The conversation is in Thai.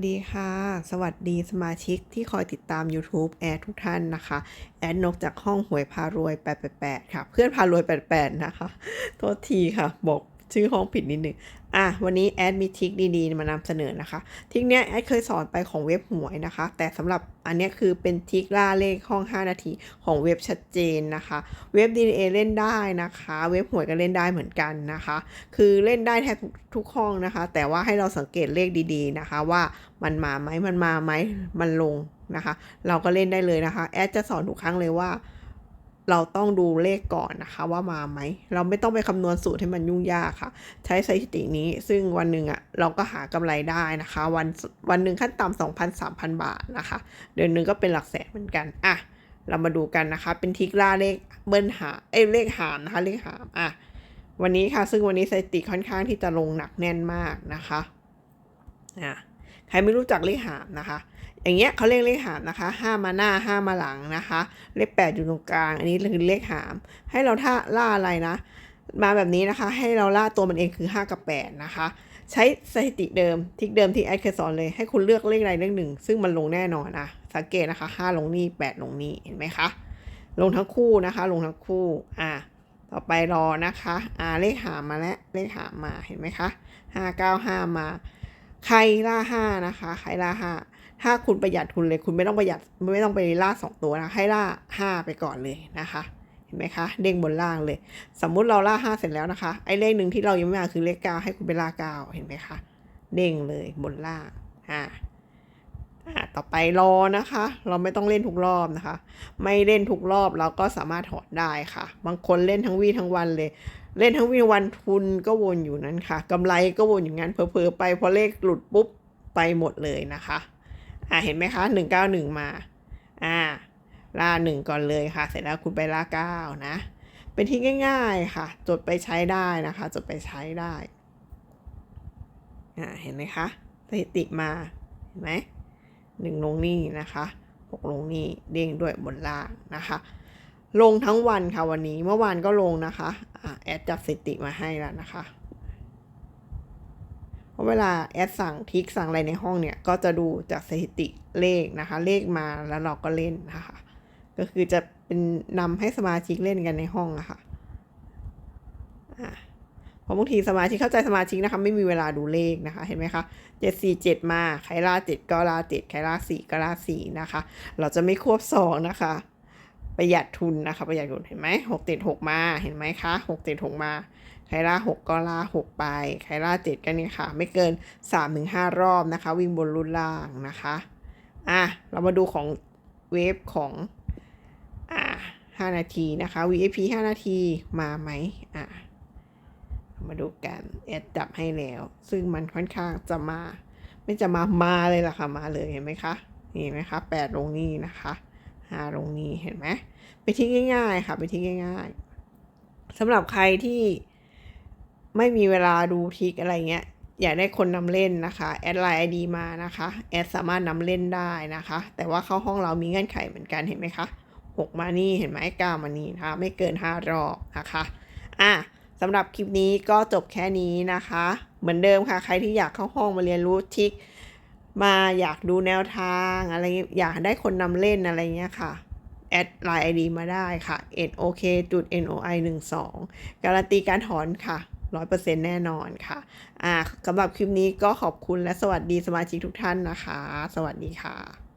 สวัสดีค่ะ สวัสดีสมาชิกที่คอยติดตาม YouTube แอดทุกท่านนะคะ แอดนกจากห้องหวยพารวย 888 ค่ะ เพื่อนพารวย 88 นะคะ โทษทีค่ะ บอก ชื่อห้องผิดนิดนึงอะวันนี้แอดมีทริคดีๆมานำเสนอนะคะทริคเนี้ยแอดเคยสอนไปของเว็บหวยนะคะ แต่สำหรับอันนี้คือเป็นทริคล่าเลขห้อง 5 นาทีของเว็บชัดเจนนะคะ เว็บ DNA เล่นได้นะคะ เว็บหวยก็เล่นได้เหมือนกันนะคะ คือเล่นได้แทบทุกห้องนะคะ แต่ว่าให้เราสังเกตเลขดีๆนะคะ ว่ามันมาไหมมันมาไหมมันลงนะคะ เราก็เล่นได้เลยนะคะ แอดจะสอนทุกครั้งเลยว่า เราต้องดูเลขก่อนนะคะว่ามาไหม เราไม่ต้องไปคำนวณสูตรให้มันยุ่งยากค่ะ ใช้สถิตินี้ซึ่งวันหนึ่งอะ่ะเราก็หากำไรได้นะคะ วันวันหนึ่งขั้นต่ำสองพันสามพันบาทนะคะ เดือนหนึ่งก็เป็นหลักแสนเหมือนกันอะเรามาดูกันนะคะ เป็นทิกล่าเลขเบิ้ลหาเอ้เลขหามนะคะเลขหามอะวันนี้ค่ะซึ่งวันนี้สถิติค่อนข้างที่จะลงหนักแน่นมากนะคะอะใครไม่รู้จักเลขหามนะคะ อย่างเงี้ยเขาเรียกเลขหามนะคะห้ามาหน้าห้ามาหลังนะคะ เลขแปดอยู่ตรงกลาง อันนี้คือเลขหาม ให้เราท่าล่าอะไรนะ มาแบบนี้นะคะ ให้เราล่าตัวมันเองคือ 5 กับ 8 นะคะ ใช้สถิติเดิมทิกเดิมที่แอดเคยสอนเลยให้คุณเลือกเลขใดเลขหนึ่ง ซึ่งมันลงแน่นอนนะสังเกตนะคะ 5 ลงนี่ 8 ลงนี่เห็นไหมคะลงทั้งคู่นะคะ ลงทั้งคู่อ่าต่อไปรอนะคะอ่าเลขหามมาแล้วเลขหามมาเห็นไหมคะ5 9 5 มา ใครล่าห้านะคะใครล่าห้าถ้าคุณประหยัดทุนเลยคุณไม่ต้องประหยัดไม่ต้องไปล่าสองตัวนะให้ล่าห้าไปก่อนเลยนะคะเห็นไหมคะเด้งบนล่างเลย สมมุติเราล่าห้าเสร็จแล้วนะคะไอ้เลขหนึ่งที่เรายังไม่มาคือเลขเก้าให้คุณไปล่าเก้าเห็นไหมคะเด้งเลยบนล่างอ่า ต่อไปรอนะคะ เราไม่ต้องเล่นทุกรอบนะคะ ไม่เล่นทุกรอบเราก็สามารถถอดได้ค่ะ บางคนเล่นทั้งวี่ทั้งวันเลย เล่นทั้งวี่วันทุนก็วนอยู่นั้นค่ะกำไรก็วนอย่างนั้นเพอๆไปพอเลขหลุดปุ๊บไปหมดเลยนะคะอ่าเห็นไหมคะหนึ่งเก้าหนึ่งมาอ่าล่าหนึ่งก่อนเลยค่ะ เสร็จแล้วคุณไปล่าเก้านะ เป็นที่ง่าย ๆค่ะ จดไปใช้ได้นะคะ จดไปใช้ได้อ่าเห็นไหมคะสถิติมา เห็นไหม หนึ่งลงนี่นะคะหกลงนี่เด้งด้วยบนล่างนะคะ ลงทั้งวันค่ะวันนี้เมื่อวานก็ลงนะคะอ่าแอดจับสติมาให้แล้วนะคะเพราะเวลาแอดสั่งทิกสั่งอะไรในห้องเนี่ย ก็จะดูจากสถิติเลขนะคะ เลขมาแล้วเราก็เล่นนะคะ ก็คือจะเป็นนำให้สมาชิกเล่นกันในห้องอะค่ะ ราะบางทีสมาชิกเข้าใจสมาชิกนะคะ ไม่มีเวลาดูเลขนะคะ เห็นไหมคะเจ็ดสี่เจ็ดมาใครล่าเจ็ดก็ล่าเจ็ดใครล่าสี่ก็ล่าสี่นะคะ เราจะไม่ควบสองนะคะ ประหยัดทุนนะคะ ประหยัดทุนเห็นไหมหกเจ็ดหกมาเห็นไหมคะหกเจ็ดหกมาใครล่าหกก็ล่าหกไปใครล่าเจ็ดก็นี่ค่ะ ไม่เกินสามถึงห้ารอบนะคะ วิ่งบนรุ่นล่างนะคะอะเรามาดูของเวฟของอ่าห้านาทีนะคะ VIP ห้านาทีมาไหมอ่า มาดูกันแอดจับให้แล้ว ซึ่งมันค่อนข้างจะมา ไม่จะมามาเลยล่ะค่ะมาเลยเห็นไหมคะเห็นไหมคะแปดลงนี้นะคะห้าลงนี้เห็นไหมไปที่ง่ายๆค่ะไปที่ง่าย ๆสำหรับใครที่ไม่มีเวลาดูทิกอะไรเงี้ยอยากได้คนนำเล่นนะคะแอดไลน์ไอดีมานะคะแอดสามารถนำเล่นได้นะคะ แต่ว่าเข้าห้องเรามีเงื่อนไขเหมือนกันเห็นไหมคะหกมานี่เห็นไหมเก้ามานี่นะคะไม่เกินห้ารอบนะคะอะ สำหรับคลิปนี้ก็จบแค่นี้นะคะ เหมือนเดิมค่ะ ใครที่อยากเข้าห้องมาเรียนรู้ทิก มาอยากดูแนวทางอะไรอยากได้คนนำเล่นอะไรเงี้ยค่ะ แอดไลน์ไอดีมาได้ค่ะ nok จุด noi 1 2การันตีการถอนค่ะร้อยเปอร์เซ็นแน่นอนค่ะ อ่าสำหรับคลิปนี้ก็ขอบคุณและสวัสดีสมาชิกทุกท่านนะคะ สวัสดีค่ะ